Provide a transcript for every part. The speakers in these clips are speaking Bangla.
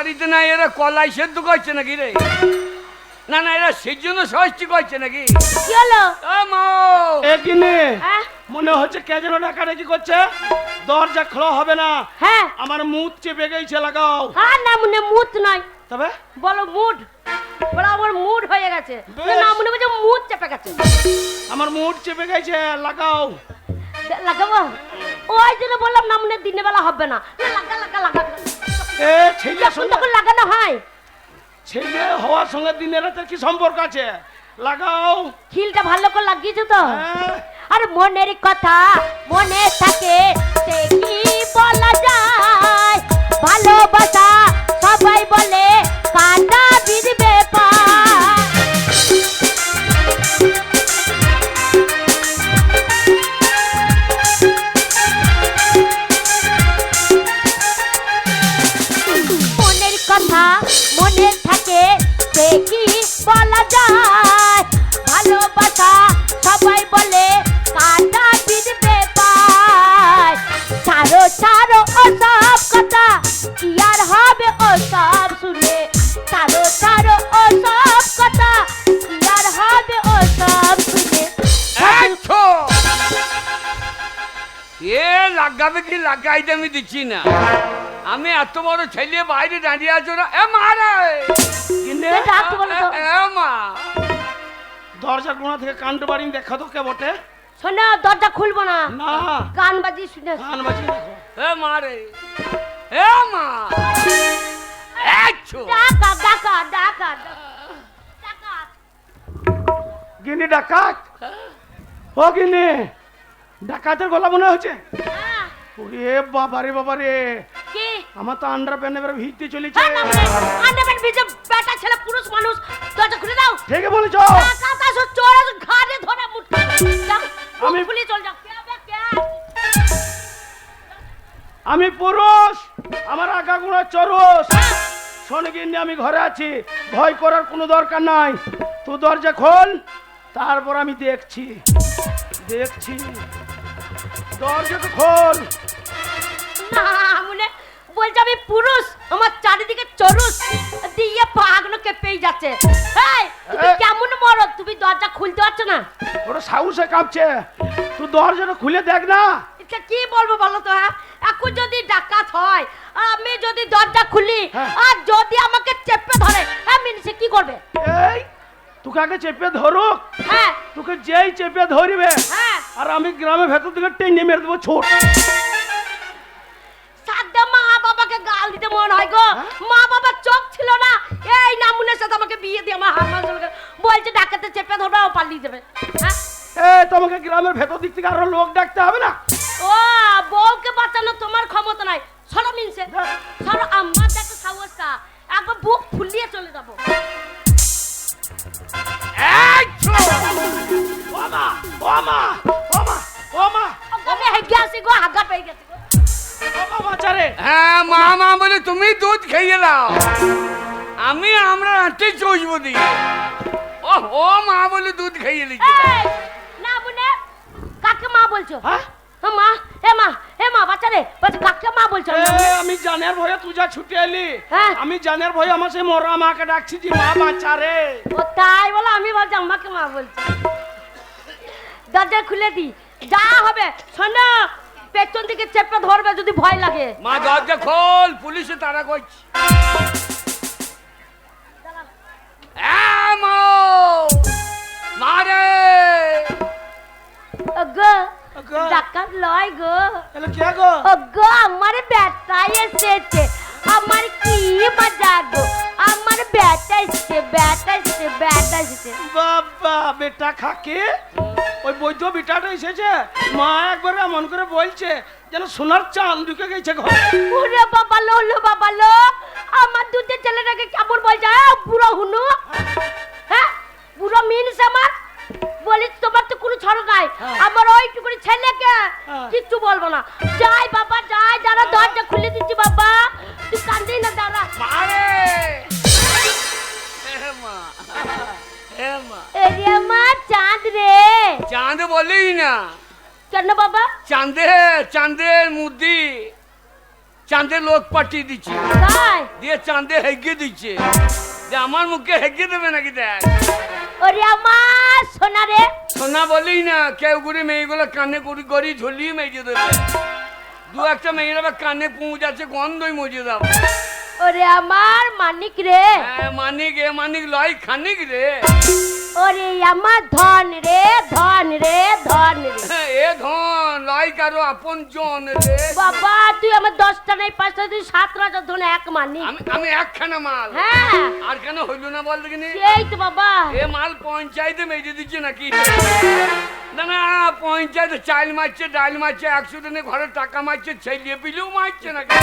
বাড়িতে না এরা কলাই সেদ্ধ করছে নাকি রে? না না এরা সেই জন্য ষষ্ঠী করছে নাকি? কি হলো? হ্যাঁ? মনে হচ্ছে কে যেন ডাকাডাকি করছে? দরজা খোলা হবে না। হ্যাঁ। আমার মুখ চেপে গেছে লাগাও। হ্যাঁ না মনে মুত নয়। তবে? বলো মুড। বলো আমার মুড হয়ে গেছে। না মনে বলছে মুড চেপে গেছে। আমার মুখ চেপে গেছে লাগাও। লাগাবো? ওই জন্য বললাম না মনে দিনের বেলা হবে না। না, লাগা লাগা লাগা এ ছেলে যখন সঙ্গে তখন লাগানো হয়? ছেলে হওয়ার সঙ্গে দিনের রাতের কি সম্পর্ক আছে? লাগাও। খিলটা ভালো করে লাগিয়েছো তো? হ্যাঁ। আর মনের কথা মনে থাকে সে কি বলা যায়? ভালোবাসা সবাই বলে ওসব কথা কি আর হবে ওসব শুনে ছাড়ো ছাড়ো ওসব কথা কি আর হবে ওসব শুনে একশো! এ লাগাবে কি লাগাইতে আমি দিচ্ছি না। আমি এত বড় ছেলে বাইরে দাঁড়িয়ে আছো না। এ মারা কিনে এ মা! দরজার কোনা থেকে কাণ্ড বাড়ি দেখা তো কে বটে শোনো দরজা খুলবো না। না। গান বাজি শুনে কান বাজি এ মারে এ মা। ডাকা ডাকা ডাকা ডাকা। গিনি ডাকাত। ও গিনি ডাকাতের গলা মনে হচ্ছে? হ্যাঁ, ওরে বাবারে বাবারে কি? আমার তো আন্ডার প্যান্ট এবার ভিজতে চলেছে। হ্যাঁ, না, মানে, ভিজে বেটা ছেলে পুরুষ মানুষ। দরজা খুলে দাও। ঠিকই বলেছ। চোর ঘাড়ে ধরে মুটকে। আমি চল যাও আমি পুরুষ আমার আগা গুণা চরস শোনে গিন্নি আমি ঘরে আছি। ভয় করার কোনো দরকার নাই। তুই দরজা খোল তারপর আমি দেখছি। দেখছি। দরজা তো খোল। না মনে বলছে আমি পুরুষ আমার চারিদিকে চরুস দিয়ে পাগনো কেঁপেই যাচ্ছে। এই তুমি এ- কেমন মরদ তুমি দরজা খুলতে পারছ না ওরা সাহসে কাঁপছে। তুই দরজাটা খুলে দেখ না। কি বলব বলো তো হ্যাঁ? এখন যদি ডাকাত হয় আমি যদি দরজা খুলি হ্যাঁ। আর যদি আমাকে চেপে ধরে হ্যাঁ মিনিসে কি করবে? এই তোকে আগে চেপে ধরুক। হ্যাঁ। তোকে যেই চেপে ধরবে হ্যাঁ। আর আমি গ্রামের ভেতর থেকে টেনে মেরে দেবো ছোট। সাদ্দা মা বাবাকে গাল দিতে মন হয় গো। হ্যাঁ? মা বাবার চোখ ছিল না। এই নামুনের সাথে আমাকে বিয়ে দিয়ে আমার হাত মাস বলছে ডাকাতে চেপে ধরবে ও পালিয়ে যাবে। হ্যাঁ? এ তোমাকে গ্রামের ভেতর দিক থেকে আরও লোক ডাকতে হবে না? ও বউকে বাঁচানো তোমার ক্ষমতা নাই। সরো মিনসে সরো আমার দেখো সাহসটা একবার বুক ফুলিয়ে চলে যাব। একশো ও মা ও মা ও মা ও মা আমি হেগে আসি গো? হাগা পেয়ে গেছি গো। ও মা বাঁচারে। হ্যাঁ মা মা বলে তুমি দুধ খেয়ে নাও। আমি আমরা রাতে চষবো দিয়ে। ও মা বলে দুধ খাইয়ে না বুনে কাকে মা বলছো? হ্যাঁ? মা এ মা এ মা বাচ্চা রে কাকে মা বলছো? আমি জানের ভয়ে তুই যা ছুটে এলি। হ্যাঁ। আমি জানের ভয়ে আমার সেই মরা মাকে ডাকছি যে মা বাঁচারে ও তাই বলো আমি বলছি আমাকে মা বলছি। দরজা খুলে দি যা হবে শোনো পেছন দিকে চেপে ধরবে যদি ভয় লাগে। মা দরজা খোল পুলিশে তারা করছে। মা মারে গো ডাকাত লয় গো এলো কে গো ও গো আমার ব্যাটা এসেছে আমার কি মজা গো আমার ব্যাটা এসেছে ব্যাটা এসেছে ব্যাটা এসেছে বাবা বেটা খাকে ওই বৈধ বেটাটা এসেছে মা একবার এমন করে বলছে যেন সোনার চাঁদ ঢুকে গেছে ঘরে। ওরে বাবা লো লো বাবা লো। আমার দুধের ছেলেটাকে কেমন বলছে? বুড়ো হুনু। হ্যাঁ? বুড়ো মিনস আমার? বলি তোমার তো কোনো ছড় গায় হ্যাঁ। আমার ওইটুকুনি ছেলেকে হ্যাঁ। কিচ্ছু বলব না। যাই বাবা যাই দাঁড়া দরজা খুলে দিচ্ছি বাবা। তুই কান্দি না দাঁড়া। মারে মা এ মা। এরে আমার চাঁদ রে। চাঁদ বলেই না। কেন বাবা? চাঁদে চাঁদের মুদি চাঁদে লোক পাঠিয়ে দিচ্ছে। দিয়ে চাঁদে হেগে দিচ্ছে। যে আমার মুখে হেগে দেবে নাকি দেখ? ওরে আমার সোনা রে। সোনা বলি না কেউ করে মেয়েগুলো কানে করি করি ঝুলিয়ে মেজে দেবে। দু একটা মেয়ের আবার কানে পৌঁছাচ্ছে গন্ধই মজে দাও। ওরে আমার মানিক রে। হ্যাঁ মানিক এ মানিক লয় খানিক রে। ওরে আমার ধন রে ধন রে ধন রে। এ ধন লয় কারও আপন জন রে। বাবা তুই আমার দশটা নেই পাঁচটা তুই সাত রাজার ধন এক মানিক। আমি আমি একখানা মাল। হ্যাঁ। আর কেন হইল না বল দেখিনি? সেই তো বাবা। এ মাল পঞ্চায়েতে মেজে দিচ্ছে নাকি? না না পঞ্চায়েতে চাল মারছে ডাল মারছে একশো দিনে ঘরে টাকা মারছে ছেলিয়ে পিলেও মারছে নাকি?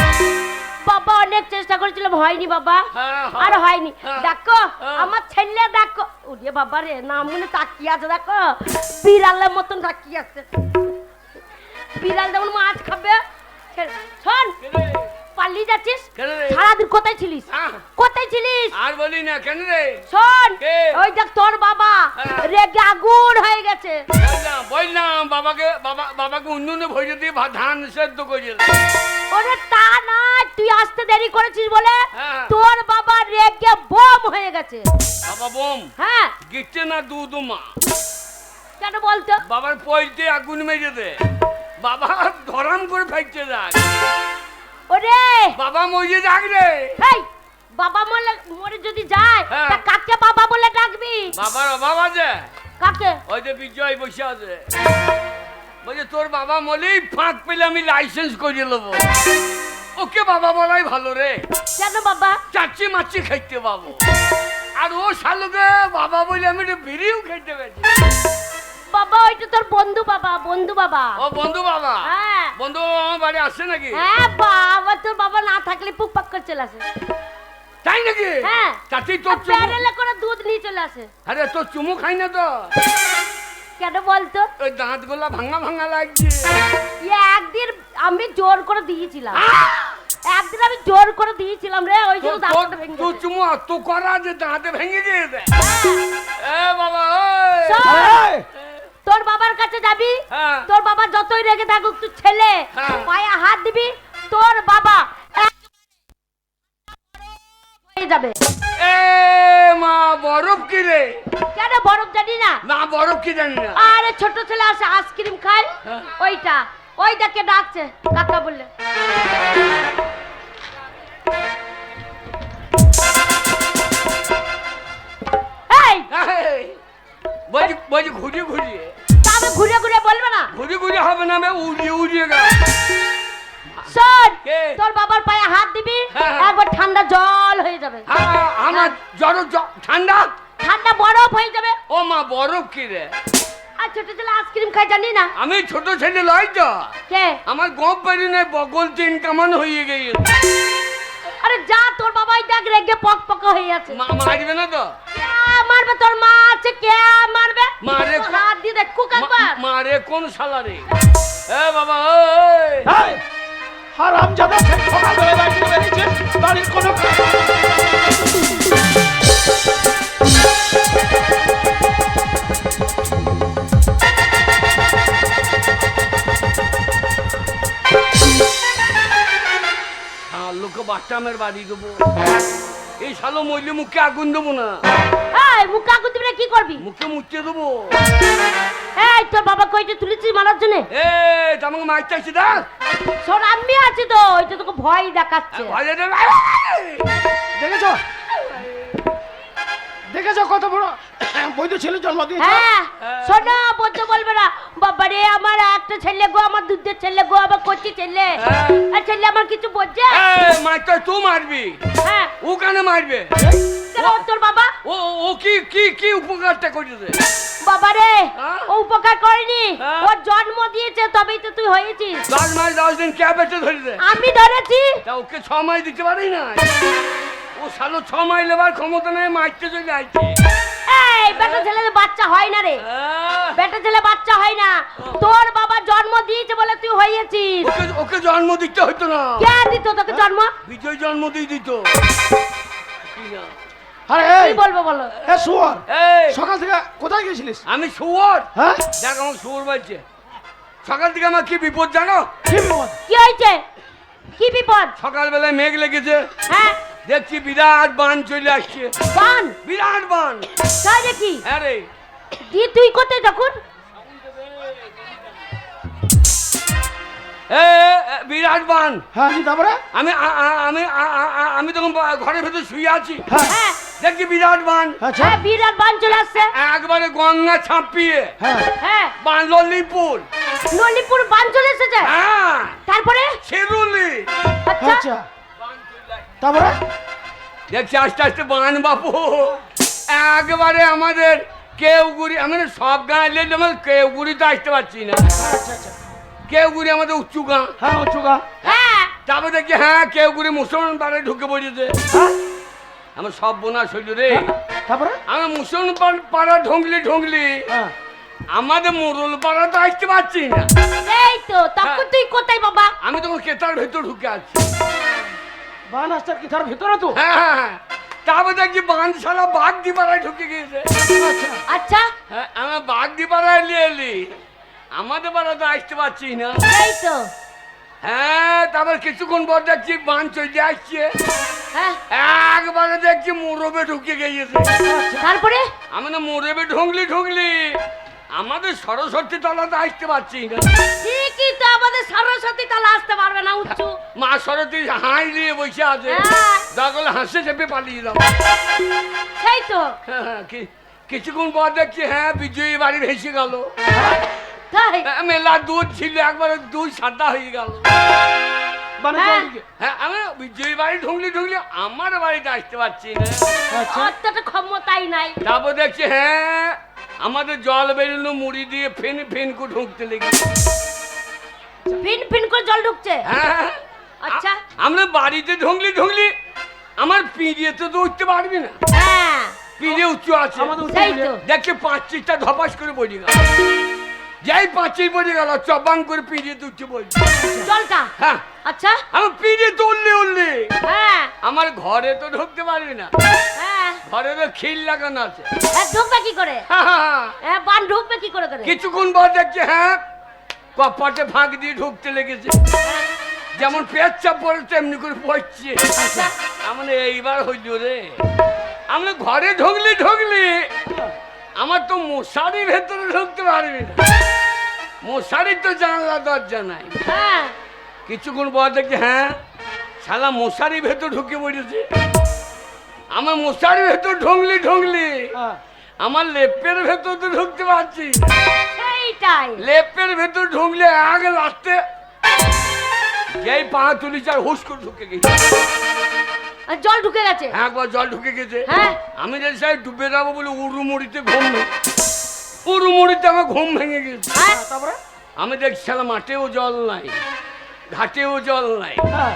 বাবা অনেক চেষ্টা করেছিলাম হয়নি বাবা। হ্যাঁ, আর হয়নি। হ্যাঁ। দেখো হ্যাঁ। আমার ছেলে দেখো। ওরে বাবা রে না মনে তাকিয়ে আছে দেখো। বিড়ালের মতন তাকিয়ে আছে। বিড়াল যেমন মাছ খাবে শোন। পালিয়ে যাচ্ছিস? কেন রে? সারাদিন কোথায় ছিলিস। কোথায় ছিলিস? আর বলি না কেন রে? শোন ওই দেখ তোর বাবা হ্যাঁ। রেগে আগুন হয়ে গেছে। বললাম বাবাকে বাবা বাবাকে উন্নয়নে ভরে দিয়ে ধান সেদ্ধ করে ওরে তা না তুই আসতে দেরি করেছিস বলে হ্যাঁ। তোর বাবা রেগে বোম হয়ে গেছে। বাবা বোম? হ্যাঁ। গিটছে না দুধ মা? কেন বলতো? বাবার পয়তে আগুন মেরে দে। বাবা ধরাম করে ফেকছে যাক ওরে! বাবা মরিয়ে যাক রে। হেই বাবা মরে মরে যদি যায় হ্যাঁ। তা কাকে বাবা বলে ডাকবি? বাবার অভাব আছে। কাকে? ওই যে বিজয় বসে আছে। বলছে তোর বাবা মলেই ফাঁক পেলে আমি লাইসেন্স করিয়ে নেব। ওকে বাবা বলাই ভালো রে। কেন বাবা? চাচ্ছি মাচ্ছি খাইতে পাবো। আর ও শালুকে বাবা বলে আমি একটু বিড়িও খাইতে গেছি বাবা ওইটা তোর বন্ধু বাবা বন্ধু বাবা। ও বন্ধু বাবা? হ্যাঁ। বন্ধু বাবা আমার বাড়ি আসছে নাকি? হ্যাঁ বাবা তোর বাবা না থাকলে পুক পাক করে চলে আসে। তাই নাকি? হ্যাঁ। চাচ্ছি তোর চুমু প্যানেলে করে দুধ নিয়ে চলে আসে। আরে তোর চুমু খাই না তো? কেন বলতো ওই দাঁতগুলা ভাঙা ভাঙা লাগছে। একদিন আমি জোর করে দিয়েছিলাম। একদিন আমি জোর করে দিয়েছিলাম রে ওই জন্য দাঁতটা ভেঙে চুমু অত করা যে দাঁতে ভেঙে গিয়েছে। হ্যাঁ। এ বাবা ওই। তোর বাবার কাছে যাবি? হ্যাঁ। তোর বাবা যতই রেগে থাকুক তুই ছেলে। হ্যাঁ। পায়ে হাত দিবি তোর বাবা হয়ে যাবে। এ মা বরফ কি রে? কেন বরফ জানি না? না বরফ কি জানি না? আরে ছোট ছেলে আসে আইসক্রিম খায়। হ্যাঁ। ওইটা। ওই দেখে ডাকছে কাকা বললে। এই! এই, বলছি বলছি ঘুরিয়ে ঘুরিয়ে। তবে ঘুরে ঘুরে বলবে না? ঘুরিয়ে ঘুরিয়ে হবে না আমি উড়িয়ে উড়িয়ে গেল শোন কে? তোর বাবার পায়ে হাত দিবি হ্যাঁ। একবার ঠান্ডা জল হয়ে যাবে। হ্যাঁ, আমার জ্বর জ্বর- ঠান্ডা? ঠান্ডা বরফ হয়ে যাবে। ও মা বরফ কি রে? আর ছোট ছেলে আইসক্রিম খায় জানি না। আমি ছোট ছেলে লয় তো। কে? আমার গপ পেরিনে বগল তিন কামান হয়ে গেছে। আরে যা তোর বাবাই দেখ রেগে পক পক হয়ে আছে। মা মারবে না তো? কে মারবে তোর মা আছে কে মারে হাত দিয়ে দেখ কুক একবার। মারে কোন শালা রে এ বাবা ওই এই, হারাম জাদা সে সকালবেলা বাড়ি থেকে বেরিয়েছিস, বাড়ির কোনো লোকে বাচ্চামের বাড়ি দেবো। এই শালো মইলে মুখে আগুন দেবো না। এই মুখ আগুন দিবি না কি করবি? মুখে মুচতে দেবো। এই তোর বাবা কইতে তুলেছিস মারার জন্য? এ আমাকে মার চাইছি দা শোন আমি আছি তো ওইটা তোকে ভয় দেখাচ্ছে। ভয় দেবে দেখেছ? দেখেছ কত বড় বৈধ ছেলে জন্ম দিয়েছে? হ্যাঁ শোনো বলতে বলবে না। বাবা রে আমার একটা ছেলে গো আমার দুধের ছেলে গো আবার কচি ছেলে। হ্যাঁ। আর ছেলে আমার কিছু বলছে? মারটা তুই মারবি। হ্যাঁ। ও কেন মারবে? তোর বাবা। ও ও কি কি কি উপকারটা করেছে? হ্যাঁ? ও উপকার করেনি। হ্যাঁ। ও জন্ম দিয়েছে তবেই তো তুই হয়েছিস। দশ মাস দশ দিন ক্যাব এসে ধরেছে? আমি ধরেছি। তা ওকে ছ মাস দিতে পারি না ও শালো ছ মাস লেবার ক্ষমতা নেই মারতে চলে এই বেটা ছেলে বাচ্চা হয় না রে। বেটা ছেলে বাচ্চা হয় না। তোর বাবা জন্ম দিয়েছে বলে তুই হয়েছিস। ওকে ওকে জন্ম দিতে হতো না। কে দিত তোকে জন্ম? বিজয় জন্ম দিয়ে দিত। কি না? আরে কি এই বলব বলো? এ শুয়ার! এই! সকাল থেকে কোথায় গেছিলিস আমি শুয়োর? হ্যাঁ? দেখ আমার শুয়োর বলছে সকাল থেকে আমার কি বিপদ জানো? কি বিপদ? কি হয়েছে? কি কি বিপদ? সকালবেলায় মেঘ লেগেছে। হ্যাঁ। দেখছি বিরাট বান চলে আসছে। বান? বিরাট বান। তাই দেখি হ্যাঁ দি তুই কোথায় তখন? বিরাট বান। হ্যাঁ তারপরে? আমি আমি আমি তখন ঘরের ভেতর শুয়ে আছি। হ্যাঁ। হ্যাঁ। দেখছি বিরাট বান। আচ্ছা। হ্যাঁ বিরাট বান চলে আসছে। একবারে গঙ্গা ছাপিয়ে। হ্যাঁ। হ্যাঁ। বান ললিপুর। নলিপুর বান চলে এসেছে। হ্যাঁ। তারপরে? সেরুলি আচ্ছা। আচ্ছা। তারপরে? দেখছি আস্তে আস্তে বান বাপু একবারে আমাদের কেউগুড়ি আমি না সব গাঁ এলে আমার কেউগুড়ি তো আসতে পারছি না। আচ্ছা আচ্ছা। কেউগুড়ি আমাদের উঁচু গাঁ। হ্যাঁ উচ্চুকা হ্যাঁ। তারপর দেখছি হ্যাঁ কেউগুড়ি মুসলমান পাড়ায় ঢুকে পড়েছে। হ্যাঁ। আমার সব বোনা শৈল রে। তারপরে? আমি মুসলমান পাড়া ঢুকলি হ্যাঁ। আমাদের মোরল পাড়া তো আসতে পারছি না। এই তো তারপর তুই কোথায় বাবা? আমি তখন কেতার ভেতর ঢুকে আছি। বান আস্তার কি তার ভিতরে তো? হ্যাঁ হ্যাঁ হ্যাঁ। তারপর দেখছি বানশালা বাঘ দিপাড়ায় ঢুকে গিয়েছে। আচ্ছা। আচ্ছা। হ্যাঁ আমার বাঘ দিপাড়ায় এলি এলি। আমাদের পাড়া তো আসতে পারছি না। এই তো। হ্যাঁ তারপর কিছুক্ষণ পর দেখছি বান চলে আসছে। হ্যাঁ। একবারে দেখছি মোরবে ঢুকে গিয়েছে। তারপরে? আমি না মোরবে ঢুকলি ঢুকলি। আমাদের সরস্বতী তলাতে আসতে পারছি না। ঠিকই তো আমাদের সরস্বতী তালা আসতে পারবে না উচ্চু। মা সরস্বতী হাই দিয়ে বসে আছে। হ্যাঁ। দরকার হাসে চেপে পালিয়ে যাব। সেই তো। হ্যাঁ, হ্যাঁ, কি- কিছুক্ষণ পর দেখছি হ্যাঁ বিজয়ী বাড়ি ভেসে গেল। তাই? হ্যাঁ, মেলা দুধ ছিল একবারে দুধ সাদা হয়ে গেল। হ্যাঁ। জল হ্যাঁ আমি বিজয়ী বাড়ি ঢুকলি ঢুকলি আমার বাড়িতে আসতে পারছি না। আচ্ছা। অতটা ক্ষমতাই নাই। তারপর দেখছি হ্যাঁ আমাদের জল বেরোলো মুড়ি দিয়ে ফেন ফেন করে ঢুকতে লেগে। ফিন ফিন করে জল ঢুকছে? হ্যাঁ। আচ্ছা। আমরা বাড়িতে ঢুকলি ঢুকলি আমার পিঁড়িয়েতে তো উঠতে পারবি না। হ্যাঁ। পিঁড়ে উঁচু আছে। দেখছি পাঁচ চিটটা ধপাস করে পড়ে গেল। যাই পাঁচিল পড়ে গেল চবাং করে পিঁড়িয়ে উঠতে বলছি। জলটা? হ্যাঁ। আচ্ছা। আমার পিঁড়িয়ে তো উঠলি উঠলি হ্যাঁ। আমার ঘরে তো ঢুকতে পারবি না। হ্যাঁ। ঘরে তো খিল লাগানো আছে। ঢুকবে কি করে? হ্যাঁ, হ্যাঁ, হ্যাঁ। বান ঢুকবে কি করে করে? কিছুক্ষণ পর দেখছি হ্যাঁ কপাটে ফাঁক দিয়ে ঢুকতে লেগেছে। যেমন পেচ্ছাপ পড়ে তেমনি করে পড়ছে। আমার এইবার হইল রে। আমরা ঘরে ঢুকলি ঢুকলি। আমার তো মশারি ভেতরে ঢুকতে পারবি না। মশারির তো জানলা দরজা নাই। হ্যাঁ। কিছুক্ষণ পর দেখছি হ্যাঁ শালা মশারি ভেতর ঢুকে পড়েছে। আমার মশারি ভেতর ঢুকলি ঢুকলি। হ্যাঁ। আমার লেপের ভেতর তো ঢুকতে পারছি। লেপের ভেতর ঢুকলে আগে লাস্টে যেই পা তুলি চার হুস করে ঢুকে গেছে। আর জল ঢুকে গেছে। হ্যাঁ একবার জল ঢুকে গেছে। হ্যাঁ। আমি যে সাহেব ডুবে যাব বলে উড়ু মুড়িতে ঘুম উড়ু মুড়িতে আমার ঘুম ভেঙে গেছে। হ্যাঁ। তারপরে? আমি দেখছি শালা মাঠেও জল নাই ঘাটেও জল নাই। হ্যাঁ।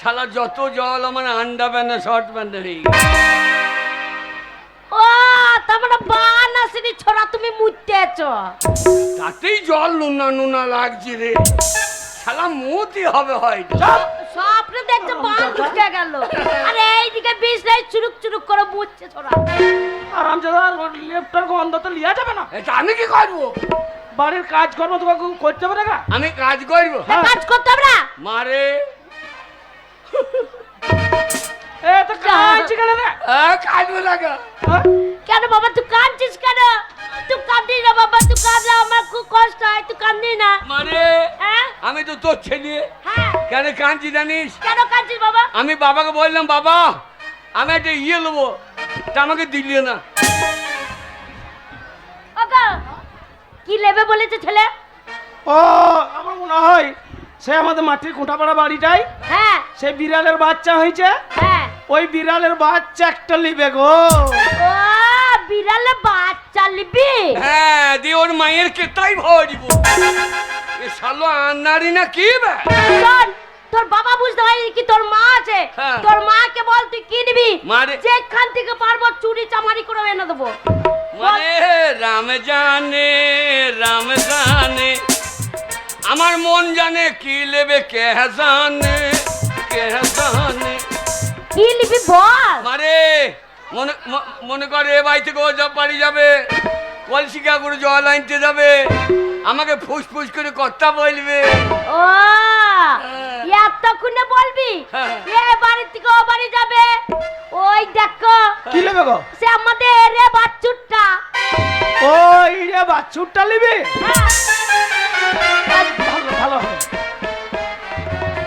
শালা যত জল আমার আন্ডা প্যান্ডা শর্ট প্যান্ডা হয়ে গেছে। ও তার মানে বান আসেনি ছোড়া তুমি মুতেছ তাতেই জল নুনা নুনা লাগছে রে। শালা মতি হবে হয়তো। স্বপ্নে দেখছ বান গেল। আরে এইদিকে বিষ নাই চুরুক চুরুক করে আমজাদা লেফটার গন্ধ তো লিয়া যাবে না। এটা আমি কি করব? বাড়ির কাজকর্ম তো কাকু করতে হবে না। আমি কাজ করব। কাজ করতে হবে না? মারে। এ তো কেন রে? কেন বাবা তুই কাঁদছিস কেন? তুই কাঁদি না বাবা তুই কাঁদলে আমার খুব কষ্ট হয় তুই না। মারে হ্যাঁ? আমি তো তোর ছেলে। হ্যাঁ। কেন কাঁদছি জানিস? কেন কাঁদছিস বাবা? আমি বাবাকে বললাম বাবা আমি একটা ইয়ে নেব তা আমাকে দিলিও না। কি নেবে বলেছে ছেলে? ও আমার মনে হয় সে আমাদের মাটির খুঁটাপাড়া বাড়িটাই। হ্যাঁ। সে বিড়ালের বাচ্চা হয়েছে। হ্যাঁ। ওই বিড়ালের বাচ্চা একটা লিবে গো। ও বিড়ালে বাচ্চা নিবি? হ্যাঁ দি ওর মায়ের কেতাই ভরিব। এ শালো আন্নারি না কি বে? শোন তোর বাবা বুঝতে পারি কি তোর মা আছে? হ্যাঁ। তোর মাকে বল তুই কি নিবি? মারে যেখান থেকে পারব চুরি চামারি করে এনে দেবো। মানে রাম জানে রাম জানে। আমার মন জানে কি লেবে কে জানে কে জানে। কি নিবি বল? মারে মনে মনে করে এ বাড়ি থেকে ও সব বাড়ি যাবে। কলসিকা করে জল আনতে যাবে। আমাকে ফুস ফুস করে কথা বলবে। ও এতক্ষণে বলবে? হ্যাঁ। এ বাড়ি থেকে ও বাড়ি যাবে। ওই দেখো কি নেবে গো? সে আমাদের রে বাচ্চুরটা ওই রে বাছুরটা নিবি হ্যাঁ। ভালো ভালো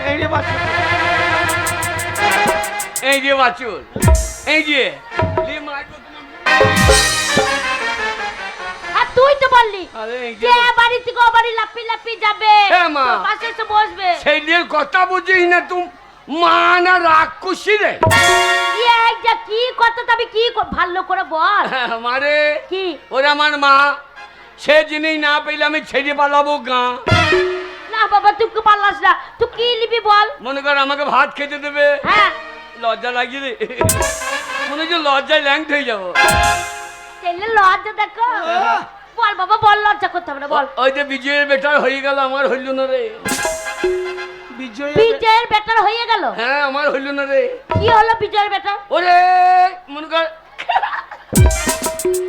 এই রে বাছুর এই যে বাছুর এই যে। আর তুই তো বললি যে বাড়ি থেকে ও বাড়ি লাপি লাপি যাবে। হ্যাঁ, মা। তোর পাশে এসে বসবে। সেই নিয়ে কথা বুঝিস না তুই মা না রাক্ষসী রে। ইয়ে, কি কথা তবে কি ভালো করে বল। মারে কি? ওরা আমার মা। সে জিনিস না পেলে আমি ছেড়ে পালাবো গা। না বাবা তুই কি পারলাস না? তুই কি লিবি বল? মনে কর আমাকে ভাত খেতে দেবে। হ্যাঁ। লজ্জা লাগিয়ে রে মনে হচ্ছে লজ্জায় ল্যাংট হয়ে যাব। লজ্জা দেখো। বল বাবা বল লজ্জা করতে হবে না বল। ওই যে বিজয়ের বেটার হয়ে গেল আমার হইল না রে। বিজয় বিজয়ের বেটার হয়ে গেল? হ্যাঁ আমার হইল না রে। কি হলো বিজয়ের বেটার? ওরে মনে কর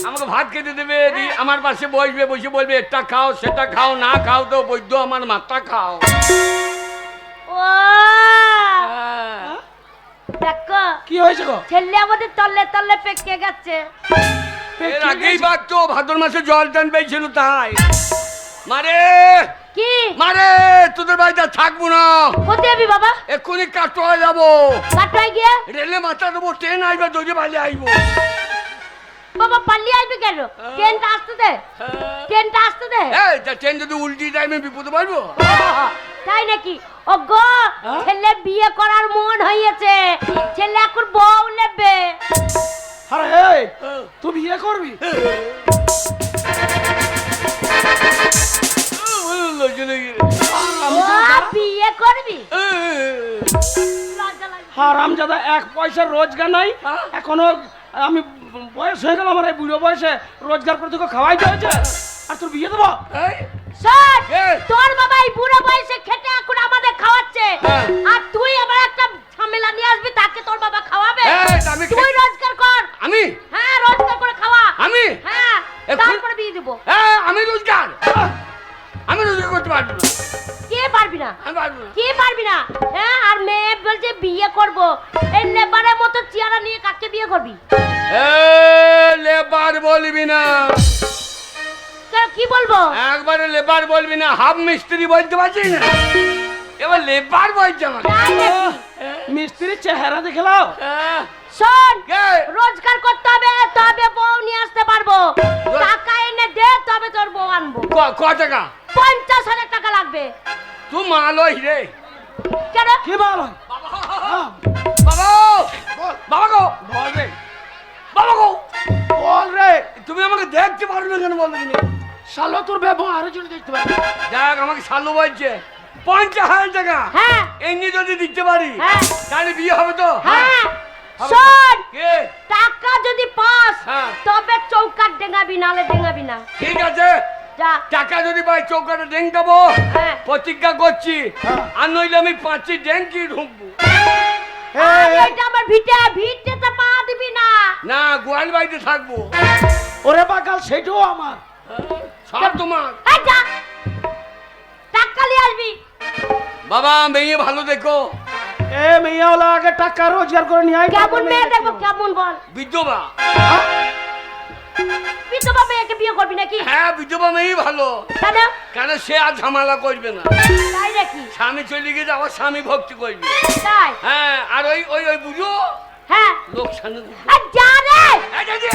আমাকে ভাত খেতে দেবে দি- আমার পাশে বসবে বসে বলবে এটা খাও সেটা খাও না খাও তো বৈদ্য আমার মাথা খাও। ও। দেখো কি হয়েছে গো? ছেলে আমাদের তল্লে তল্লে পেকে গেছে। এর আগেই বাঘতো ভাদ্র মাসে জল টান পেয়েছিল তাই। মারে! কি? মারে! তোদের বাড়িতে থাকব না। কোথায় যাবি বাবা? এক্ষুনি কাটোয়া যাব। কাটোয় গিয়ে? রেলে মাথা দেবো ট্রেন আসবে দৌড়ে পালে আসব বাবা পালিয়ে আসবি কেন? ট্রেনটা আসতে দে। ট্রেনটা আসতে দে। এই ট্রেন যদি উল্টি টাইমে বিপদে পারব তাই নাকি? ও গো ছেলে বিয়ে করার মন হয়েছে ছেলে এখন বউ নেবে। আরে তুই বিয়ে করবি? বিয়ে করবি? লজ্জা লাগে। হারাম জাদা এক পয়সা রোজগার নাই। হ্যাঁ? এখনও আমি বয়স হয়ে গেল আমার এই বুড়ো বয়সে। রোজগার করে তোকে খাওয়াইতে হয়েছে আর তোর বিয়ে দেবো? শোন তোর বাবা এই বুড়ো বয়সে খেটে এখন আমাদের খাওয়াচ্ছে। হ্যাঁ। আর তুই আবার একটা ঝামেলা নিয়ে আসবি তাকে তোর বাবা খাওয়াবে। আমি তুই রোজগার কর। আমি? হ্যাঁ রোজগার করে খাওয়া। আমি? হ্যাঁ তারপরে বিয়ে দিব। হ্যাঁ আমি রোজগার। আমি রোজগার করতে পারব কে পারবি না? আমি কে পারবি না? হ্যাঁ আর মেয়ে বলছে বিয়ে করব। এই লেবারের মতো চেয়ারা নিয়ে কাকে বিয়ে করবি? এ, লেবার বলবি না। কি বলব? একবারে লেবার বলবি না হাফ মিস্ত্রি বলতে পারছি না? এবার লেবার বলছে আমাকে। তাই নাকি? মিস্ত্রির চেহারা দেখলাও হ্যাঁ, শোন? রোজগার করতে হবে তবে বউ নিয়ে আসতে পারব। টাকা এনে দে তবে তোর বউ আনব। ক- টাকা? পঞ্চাশ হাজার টাকা লাগবে। তুই মালই রে। কেন? কি বল হ্যাঁ, বাবা। বল। বাবা গো। বল রে। বাবা গো। বল রে। তুমি আমাকে দেখতে পারো না কেন বলো তুমি? শালো তোর ব্যবহারের জন্য দেখতে পাবি দেখ আমাকে সালু বলছে। পঞ্চাশ হাজার টাকা। হ্যাঁ। এমনি যদি দিতে পারি হ্যাঁ। তাহলে বিয়ে হবে তো? হ্যাঁ। শোন টাকা যদি পাস হ্যাঁ। তবে চৌকাট ডেঙ্গাবি নালে ডেঙ্গাবি না। ঠিক আছে। টাকা যদি পাই চৌকাটা ডেঙ্গাবো হ্যাঁ। প্রতিজ্ঞা করছি। হ্যাঁ। আর নইলে আমি পাঁচটি ডেঙ্কি ঢুকবো। আমার ভিটে ভিটেতে পা দিবি না। না গোয়াল বাড়িতে থাকব। ওরে বাকাল সেটাও আমার। সব তোমার। এই যা। টাকা আসবি। বাবা মেয়ে ভালো দেখো। এ মেয়েওয়ালা আগে টাকা রোজগার করে নিয়ে আয় কেমন মেয়ে দেখব কেমন বল? বিধবা। বিধবা মেয়েকে বিয়ে করবি নাকি? হ্যাঁ বিধবা মেয়েই ভালো। কেন? কেন সে আর ঝামেলা করবে না। তাই নাকি? স্বামী চলে গেছে আবার স্বামী ভক্তি করবে। তাই? হ্যাঁ আর ওই ওই ওই বুঝো? হ্যাঁ। লোক সামনে আর যা রে! এই যে, যে।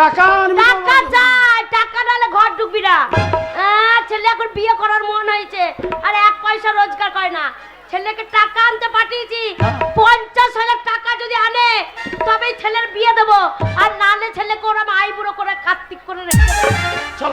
টাকা টাকা চাই টাকা নালে ঘর ঢুকবি না। ছেলে এখন বিয়ে করার মন হয়েছে আর এক পয়সা রোজগার করে না। ছেলেকে টাকা আনতে পাঠিয়েছি পঞ্চাশ হাজার টাকা যদি আনে তবেই ছেলের বিয়ে দেবো। আর নালে ছেলেকে ওরা আইবুড়ো করে কার্তিক করে রেখে চল।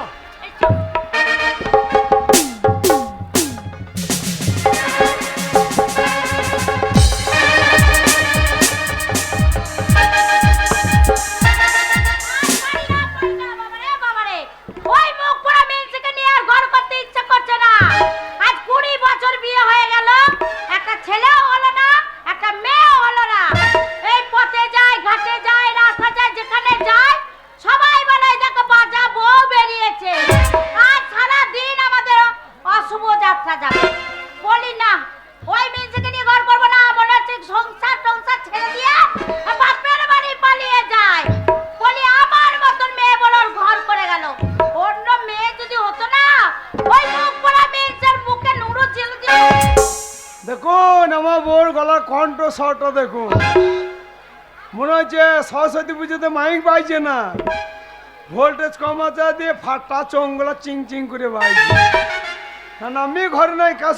সরস্বতী পুজোতে মাইক বাইছে না। ভোল্টেজ কমাচা দিয়ে ফাটা চোঙ্গলা চিং চিং করে বাইছে না আমি ঘরে নাই কাজ